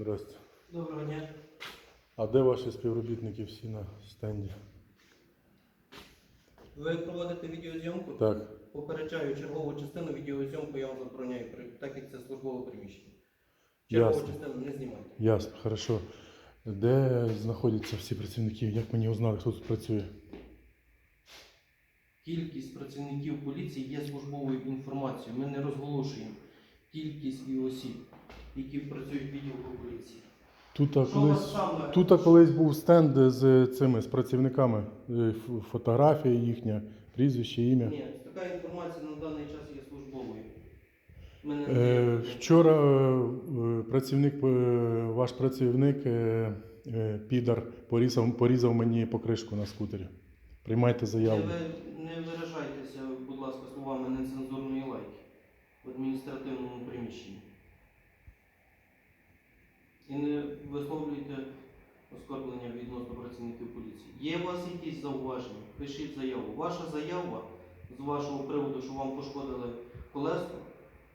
Здрасте. Доброго дня. А де ваші співробітники всі на стенді? Ви проводите відеозйомку? Так. Попереджаю чергову частину відеозйомку я вам забороняю, так як це службове приміщення. Чергову Ясно. частину не знімайте. Ясно, хорошо. Де знаходяться всі працівники? Як мені узнали, хто тут працює? Кількість працівників поліції є службовою інформацією. Ми не розголошуємо кількість і осіб, які працюють в відділку поліції. Тут а, Що колись, вас саме? тут а, колись був стенд з цими з працівниками. Е, ф- Фотографія їхня, прізвище, ім'я. Ні, така інформація на даний час є службовою. Ми не Е, вчора е, е, працівник, е, ваш працівник е, е, підар порізав, порізав мені покришку на скутері. Приймайте не, заяву. ви- не виражайтеся, будь ласка, словами нецензурної лайки в адміністративному приміщенні. І не висловлюйте оскорблення відносно працівників поліції. Є у вас якісь зауваження? Пишіть заяву. Ваша заява з вашого приводу, що вам пошкодили колесо,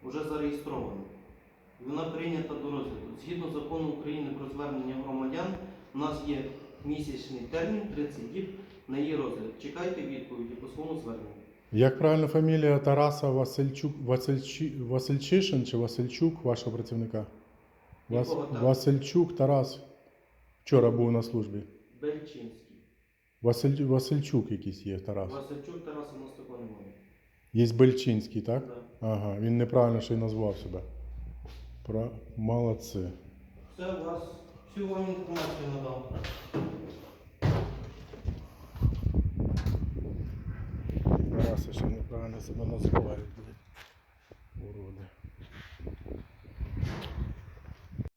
вже зареєстрована. Вона прийнята до розгляду. Згідно закону України про звернення громадян, у нас є місячний термін 30 діб на її розгляд. Чекайте відповіді по своєму зверненню. Як правильно фамілія Тараса Васильчук, Васильчи, Васильчишин чи Васильчук, вашого працівника? Вас? Васильчук Тарас. Вчора був на службі. Бельчинський. Василь, Васильчук якийсь є Тарас. Васильчук Тараса у нас такого немає. Є Бельчинський, так? Да. Ага, він неправильно ще й назвав себе. Про... Молодці. Все, у вас всю вам інформацію надав. Тараси ще неправильно себе називають.